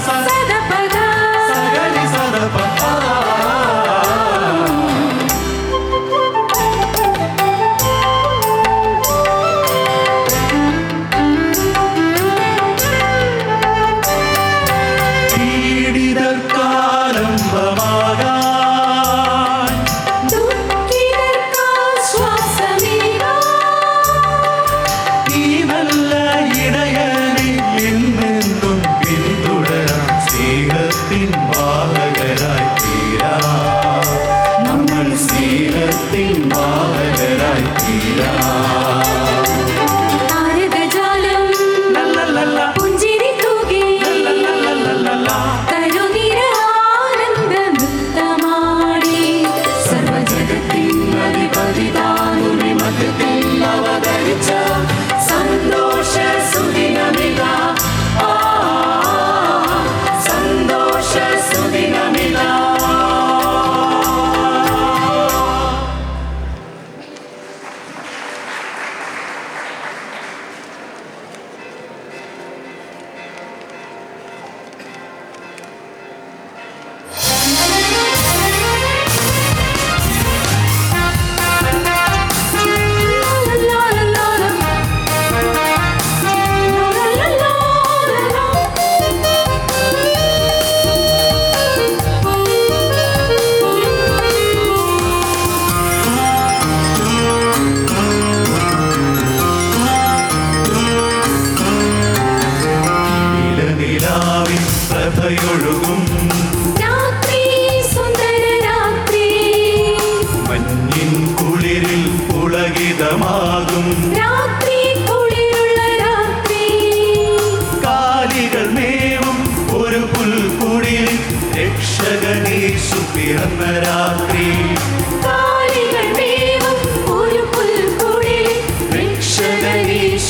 감 사.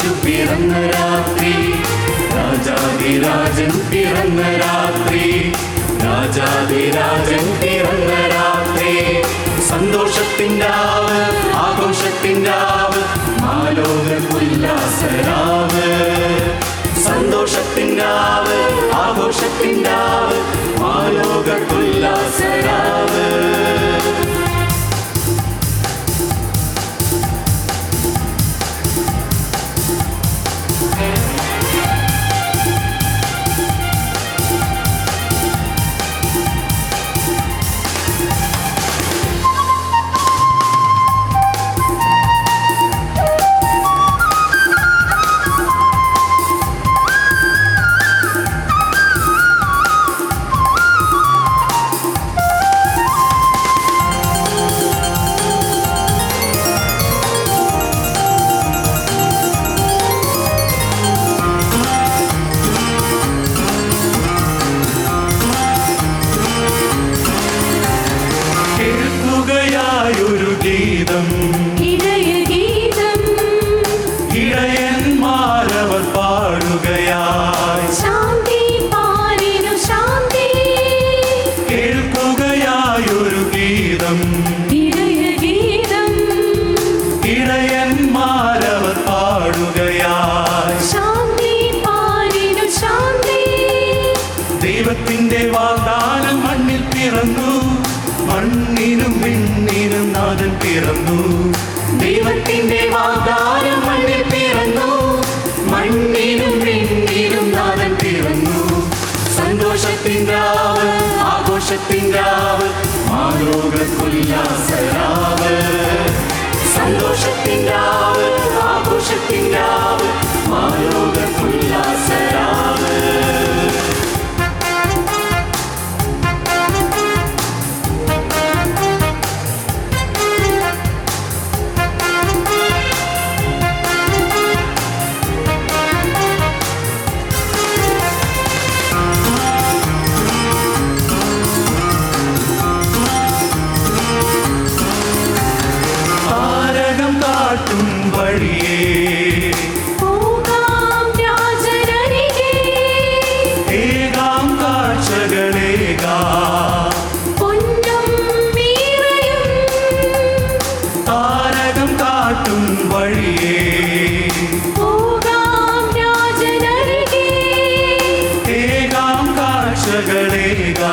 യേശു പിറന്ന രാത്രി. രാജാതിരാജൻ പിറന്ന രാത്രി. രാജാതിരാജൻ പിറന്ന രാത്രി. സന്തോഷത്തിന്റെ ആഘോഷത്തിന്റെ ആവ് മാലോകമില്ല സന്തോഷത്തിങ്കാവ് മാലോകത്തുല്ലാസരാവ് സന്തോഷത്തിങ്കാവ് ആഘോഷത്തിങ്കാവ് മാലോകത്തുല്ലാസ വഴിയേ. ഏകാം കാഴ്ചകളേകാം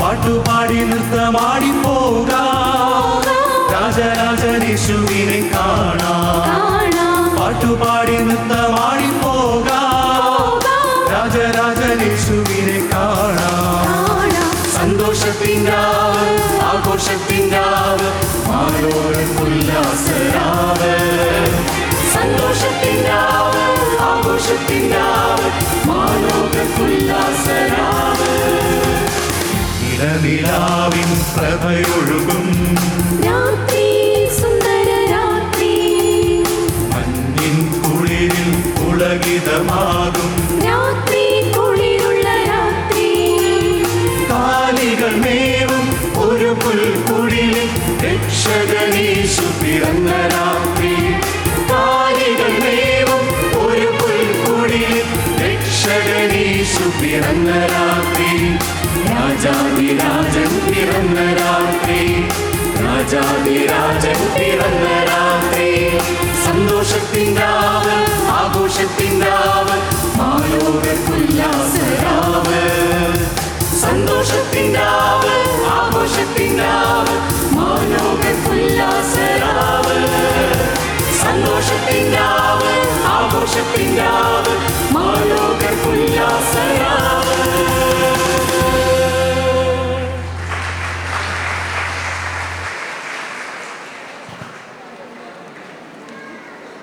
പാട്ടുപാടി നൃത്തമാടി പോകാം. രാജരാജനേശുവിനെ കാണാം. പാട്ടുപാടി നൃത്തമാടി ഉല്ലാസരാവ് ഇളനിലാവിൻ പ്രഭയൊഴുകും. രാത്രി സുന്ദര രാത്രി. മഞ്ഞിൻ കുളിരിൽ പുളകിതമാകും. രാത്രി കുളിരുള്ള രാത്രി. കാലികൾ മേവും ഒരു പുൽക്കുടിലിൽ രക്ഷകനീശു പിറന്ന പിറന്ന രാത്രി. രാജാതിരാജൻ പിറന്ന രാത്രി. രാജാതിരാജൻ പിറന്ന രാത്രി. സന്തോഷത്തിന്റാവ് ആഘോഷത്തിന്റാവ് മാലോകത്തുല്ലാസരാവ് സന്തോഷത്തിന്റാവ് ആഘോഷത്തിന്റാവ് മാലോകത്തുല്ലാസരാവ് സന്തോഷത്തിന്റാവ് ആഘോഷത്തിന്റാവ് മാലോക